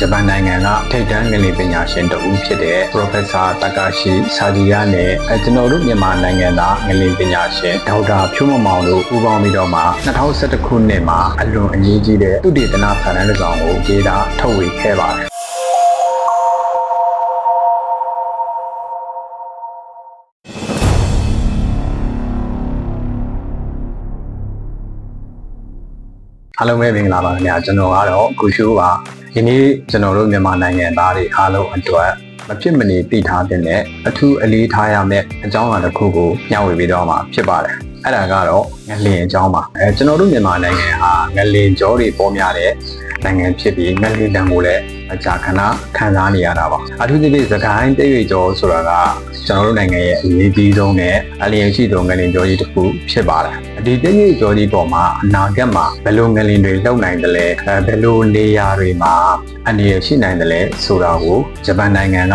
ဂျပန်နိုင်ငံကထိပ်တန်းငလင်ပညာရှင်တဦးဖြစ်တဲ့ Professor Takashi Sajiya နဲ့အဲကျွန်တော်တို့မြန်မာနိုင်ငံသားငလင်ပညာရှင်ဒေါက်တာဖြိုးမမောင်တို့ပူးပေါင်းပြီးတော့မှ2011ခုနှစ်မှာအလွန်အရေးကြီးတဲ့သုတေသနစာတမ်းတစ်စောင်ကိုရေးသားထုတ်ဝေခဲ့ပါတယ်အားလုံးပဲမင်္ဂလာပါခင်ဗျာကျွန်တော်ကတော့ကုရှုပါ ဒီနေ့ကျွန်တော်တို့မြန်မာနိုင်ငံသားတွေအားလုံးအတွက်မဖြစ်မနေသိထားတဲ့အထူးအလေးထားရမယ့်အကြောင်းအရာတစ်ခုကိုညှဝေပေးတော့မှာဖြစ်ပါတယ်အဲ့ဒါကတော့ငလင်အကြောင်းပါအဲကျွန်တော်တို့မြန်မာနိုင်ငံဟာငလင်ကြောတွေပေါ်များတဲ့နိုင်ငံဖြစ်ပြီးငလင်တံကိုလည်း အကြာခဏခံစားနေရတာပါအထူးသဖြင့်သခိုင်းတိတ်ရွေကြောဆိုတာကကျွန်တော်တို့နိုင်ငံရဲ့အရေးကြီးဆုံးနဲ့အလျင်ရှိဆုံးငလင်ကြောကြီးတစ်ခုဖြစ်ပါတယ်ဒီတိတ်ရွေကြောကြီးပေါ်မှာအနာဂတ်မှာဘယ်လိုငလင်တွေလှုပ်နိုင်တယ်လဲအဲဘယ်လိုနေရာတွေမှာအနေရရှိနိုင်တယ်လဲဆိုတာကိုဂျပန်နိုင်ငံက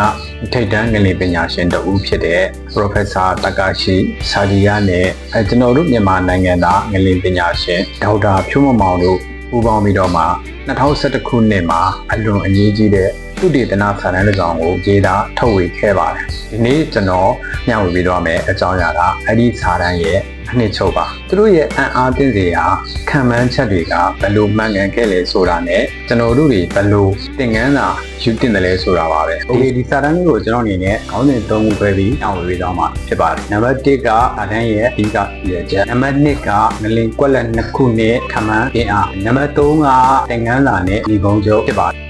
ထိပ်တန်းငလင်ပညာရှင်တဦးဖြစ်တဲ့ Professor Takashi Sajiya နဲ့အဲကျွန်တော်တို့မြန်မာနိုင်ငံသားငလင်ပညာရှင်ဒေါက်တာဖြိုးမမောင်တို့ ပူးပေါင်းပြီးတော့မှ2011ခုနှစ်မှာအလွန်အရေးကြီးတဲ့သုတေသနစာတမ်းတစ်စောင်ကိုရေးသားထုတ်ဝေခဲ့ပါတယ်ဒီနေ့ကျွန်တော်ညှဝေပေးတော့မယ်အကြောင်းအရာကအဲ့ဒီစာတမ်းရဲ့ အနှစ်ချုပ်ပါသူတို့ရဲ့အံ့အားသင့်စရာခံမှန်းချက်တွေကဘယ်လိုမှန်ကန်ခဲ့လဲဆိုတာနဲ့ကျွန်တော်တို့တွေဘယ်လိုသင်ခန်းစာယူတင်တယ်လဲဆိုတာပါပဲโอเคဒီစာတမ်းလေးကိုကျွန်တော်အနေနဲ့ခေါင်းစဉ်၃ခုပဲပြီးညှဝေပေးတော့မှာဖြစ်ပါတယ်နံပါတ်1ကစာတမ်းရဲ့အဓိကရည်ချက်နံပါတ်2ကငလင်ကွက်လက်နှစ်ခုနဲ့ခံမှန်းပြင်းအားနံပါတ်3ကသင်ခန်းစာနဲ့ဒီကုန်းချုပ်ဖြစ်ပါတယ်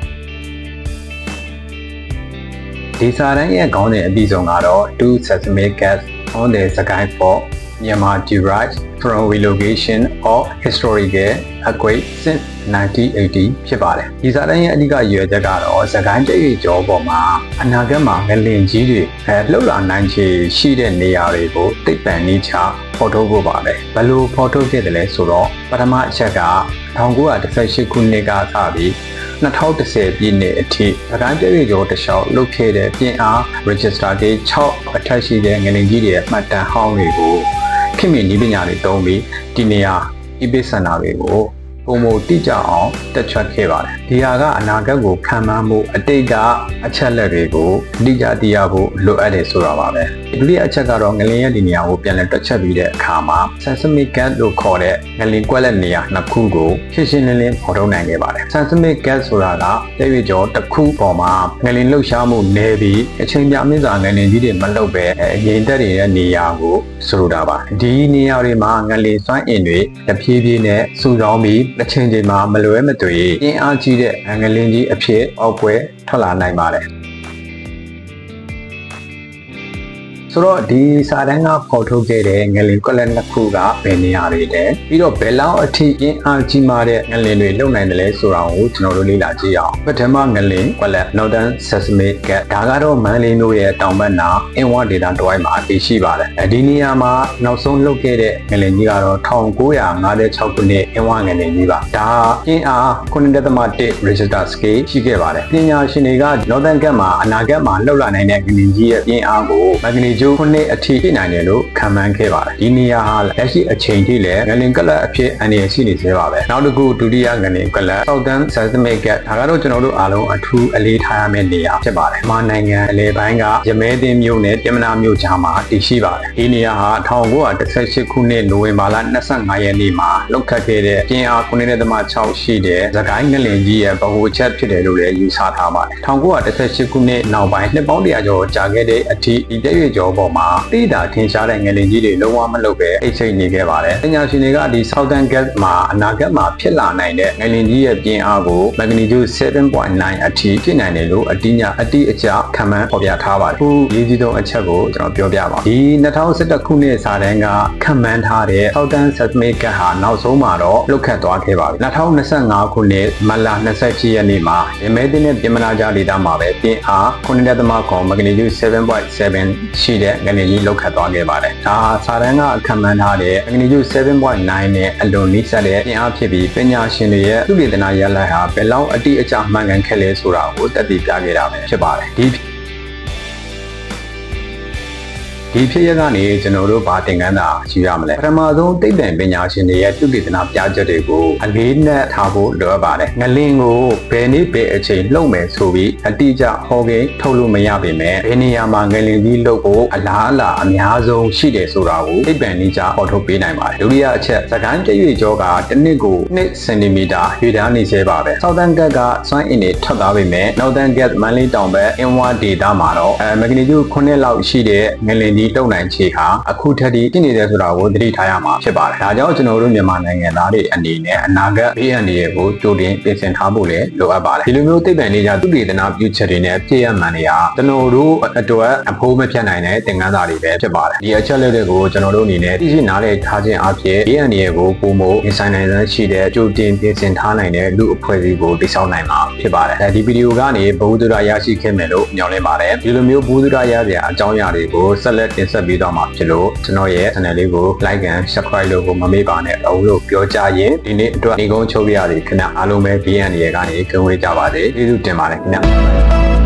ဒီစာတမ်းရဲ့ခေါင်းစဉ်အပြီးဆုံးကတော့ two sesame gas on the Sakai for Myanmar derived from relocation of historical earthquake since 1980ဖြစ်ပါတယ်ဒီစာတမ်းရဲ့အဓိကရည်ရွယ်ချက်ကတော့စကိုင်းတရွေကျော်ပေါ်မှာအနာဂတ်မှာငလင်ကြီးတွေအဲလှုပ်လာနိုင်ခြေရှိတဲ့နေရာတွေကိုသိပ္ပံနည်းချဖော်ထုတ်ဖို့ပါပဲဘယ်လိုဖော်ထုတ်ခဲ့တယ်လဲဆိုတော့ပထမအချက်က1918ခုနှစ်ကစပြီး2010ပြည့်နှစ်အထိအတိုင်းပြည့်ကျော်တလျှောက်လုတ်ခဲ့တဲ့ပြင်အား register gate 6အထက်ရှိတဲ့ငလင်ကြီးတွေရဲ့မှတ်တမ်းဟောင်းတွေကို ခင်မင်နည်းပညာတွေသုံးပြီးဒီနေရာ epicenter တွေကိုပုံမတိကျအောင်တက်ချွတ်ခဲ့ပါတယ်ဒီဟာကအနာဂတ်ကိုခံမှန်းမှုအတိတ်ကအချက်လက်တွေကိုအတိအကျသိရဖို့လိုအပ်တယ်ဆိုတာပါပဲ ဒုတိယအချက်ကတော့ငလင်ရဲ့ဒီနေရာကိုပြန်လည်တွက်ချက်ပြီးတဲ့အခါမှာ seismic gas လို့ခေါ်တဲ့ငလင်ကွက်လက်နေရာနှစ်ခုကိုရှင်းရှင်းလင်းလင်းဖော်ထုတ်နိုင်ခဲ့ပါတယ် seismic gas ဆိုတာကတဲ့ရွေကျော်တစ်ခုပေါ်မှာငလင်လှုပ်ရှားမှုနည်းပြီးအချိန်ပြမြင့်စွာငလင်ကြီးတွေမလှုပ်ပဲအရင်တက်နေတဲ့နေရာကိုဆိုလိုတာပါဒီနေရာတွေမှာငလင်စွမ်းအင်တွေတဖြည်းဖြည်းနဲ့စူဆောင်းပြီးတစ်ချိန်ချိန်မှာမလွဲမသွေအင်းအားကြီးတဲ့ငလင်ကြီးအဖြစ်အောက်ပွဲထွက်လာနိုင်ပါတယ် ဆိုတော့ဒီစာတန်းကပေါ်ထုတ်ခဲ့တဲ့ငလင်ကွက်လက်နှစ်ခုကဘယ်နေရာတွေလဲပြီးတော့ဘယ်လောက်အထိအင်းအားကြီးမားတဲ့ငလင်တွေလုံနိုင်တယ်လဲဆိုတာကိုကျွန်တော်တို့လေ့လာကြည့်အောင်ပထမငလင်ကွက်လက် Northern Sesame Gap ဒါကတော့မန္တလေးမြို့ရဲ့တောင်ဘက်နာအင်းဝဒေသတစ်ဝိုက်မှာတည်ရှိပါတယ်အဲဒီနေရာမှာနောက်ဆုံးလုတ်ခဲ့တဲ့ငလင်ကြီးကတော့1956ခုနှစ်အင်းဝငလင်ကြီးပါဒါအင်းအား9.1 Richter scale ရှိခဲ့ပါတယ်ပညာရှင်တွေက Northern Gap မှာအနာဂတ်မှာလှုပ်လာနိုင်တဲ့ငလင်ကြီးရဲ့အင်းအားကိုမဂနီဂျိုခုနှစ်အထိဖြစ်နိုင်တယ်လို့ခန့်မှန်းခဲ့ပါတယ်ဒီနေရာဟာလက်ရှိအချိန်ထိလည်းငလင်ကလပ်အဖြစ်အန္တရာယ်ရှိနေသေးပါပဲနောက်တစ်ခုဒုတိယငလင်ကလပ် Southern Seismic Gap ဒါကတော့ကျွန်တော်တို့အားလုံးအထူးအလေးထားရမယ့်နေရာဖြစ်ပါတယ်မြန်မာနိုင်ငံအလဲပိုင်းကရမဲသိမ်းမြို့နယ်ပြမနာမြို့ကြားမှာတည်ရှိပါတယ်ဒီနေရာဟာ1918ခုနှစ်နိုဝင်ဘာလ25ရက်နေ့မှာလောက်ခတ်ခဲ့တဲ့ပြင်းအား9.6ရှိတဲ့သခိုင်းငလင်ကြီးရဲ့ဗဟိုချက်ဖြစ်တယ်လို့လည်းယူဆထားပါတယ်1918ခုနှစ်နောက်ပိုင်းနှစ်ပေါင်းတရာကျော်ကြာခဲ့တဲ့အထိဒီတရွေကျော်ပေါ်မှာတိတာထင်ရှားတဲ့ငလင်ကြီးတွေလုံးဝမလုပ်ပဲအိတ်ချိတ်နေခဲ့ပါတယ်ပညာရှင်တွေကဒီ Southern Gas မှာအနာဂတ်မှာဖြစ်လာနိုင်တဲ့ငလင်ကြီးရဲ့ပြင်းအားကို magnitude 7.9အထိဖြစ်နိုင်တယ်လို့အတိညာအတိအကျခံမှန်းဖော်ပြထားပါတယ်အခုရေးကြီးဆုံးအချက်ကိုကျွန်တော်ပြောပြပါဒီ2011ခုနှစ်စာတမ်းကခံမှန်းထားတဲ့ Southern Seismic Gas ဟာနောက်ဆုံးမှာတော့လုတ်ခတ်သွားခဲ့ပါပြီ2025ခုနှစ်မလ28ရက်နေ့မှာရမဲတင်တဲ့ပြင်မနာကြားဒေသမှာပဲပြင်းအား9.9 magnitude 7.7ရှိတဲ့ငလင်ကြီးလုတ်ခတ်သွားခဲ့ပါတယ်ဒါဟာစာတမ်းကခံမှန်းထားတဲ့ magnitude 7.9နဲ့အလွန်နီးစပ်တဲ့ပြင်းအားဖြစ်ပြီးပညာရှင်တွေရဲ့သုတေသနရလဒ်ဟာဘယ်လောက်အတိအကျမှန်ကန်ခဲ့လဲဆိုတာကိုတက်တည်ပြခဲ့တာပဲဖြစ်ပါတယ်ဒီ ဒီဖြစ်ရပ်ကနေကျွန်တော်တို့ဗာသင်ခန်းစာယူရမလဲပထမဆုံးသိပ္ပံပညာရှင်တွေရဲ့သူတေသနာပြချက်တွေကိုအလေးနက်ထားဖို့လိုအပ်ပါတယ်ငလင်ကိုဘယ်နေ့ဘယ်အချိန်လှုပ်မယ်ဆိုပြီးအတိအကျဟောကိန်းထုတ်လို့မရပေမဲ့ဘယ်နေရာမှာငလင်ကြီးလှုပ်ဖို့အလားအလာအများဆုံးရှိတယ်ဆိုတာကိုသိပ္ပံနည်းကျပေါ်ထုတ်ပေးနိုင်ပါတယ်ဒုတိယအချက်စကိုင်းပြည့်ရွေကြောကတစ်နှစ်ကို2စင်တီမီတာရွေတန်းနေစေပါပဲဆောက်တန်ကက်ကစွမ်းအင်တွေထွက်သွားပေမဲ့နောက်တန်ကက်မန်လေးတောင်ဘက်အင်ဝါဒေတာမှာတော့အဲမဂနီကျူ9လောက်ရှိတဲ့ငလင်ကြီးတုံနိုင်ခြေဟာအခုထက်ထိဖြစ်နေတယ်ဆိုတာကိုသတိထားရမှာဖြစ်ပါတယ်ဒါကြောင့်ကျွန်တော်တို့မြန်မာနိုင်ငံသားတွေအနေနဲ့အနာဂတ်ဘေးအန္တရာယ်ကိုကြိုတင်ပြင်ဆင်ထားဖို့လည်းလိုအပ်ပါတယ်ဒီလိုမျိုးသိပ္ပံနည်းကျသုတေသနပြုချက်တွေနဲ့ပြည့်ရမှန်တွေဟာကျွန်တော်တို့အတွက်အဖိုးမဖြတ်နိုင်တဲ့သင်ခန်းစာတွေပဲဖြစ်ပါတယ်ဒီအချက်လက်တွေကိုကျွန်တော်တို့အနေနဲ့သိရှိနားလည်ထားခြင်းအပြင်ဘေးအန္တရာယ်ကိုပုံမရင်ဆိုင်နိုင်တဲ့ရှိတဲ့ကြိုတင်ပြင်ဆင်ထားနိုင်တဲ့လူအဖွဲ့အစည်းကိုတိစောက်နိုင်မှာဖြစ်ပါတယ်အဲဒီဗီဒီယိုကနေဘဝဒရာရရှိခဲ့မယ်လို့ညွှန်လင်းပါတယ်ဒီလိုမျိုးဘဝဒရာရစရာအကြောင်းအရာတွေကိုဆက်လက်တင်ဆက်ပေးသွားမှာဖြစ်လို့ကျွန်တော်ရဲ့ channel လေးကို like and subscribe လို့ကိုမမေ့ပါနဲ့အုံးလို့ပြောကြရင်ဒီနေ့အတွက်ညီကုန်းချုပ်ပြရစီခင်ဗျအားလုံးပဲဘေးအန္တရာယ်ကနေကင်းဝေးကြပါစေကျေးဇူးတင်ပါတယ်ခင်ဗျ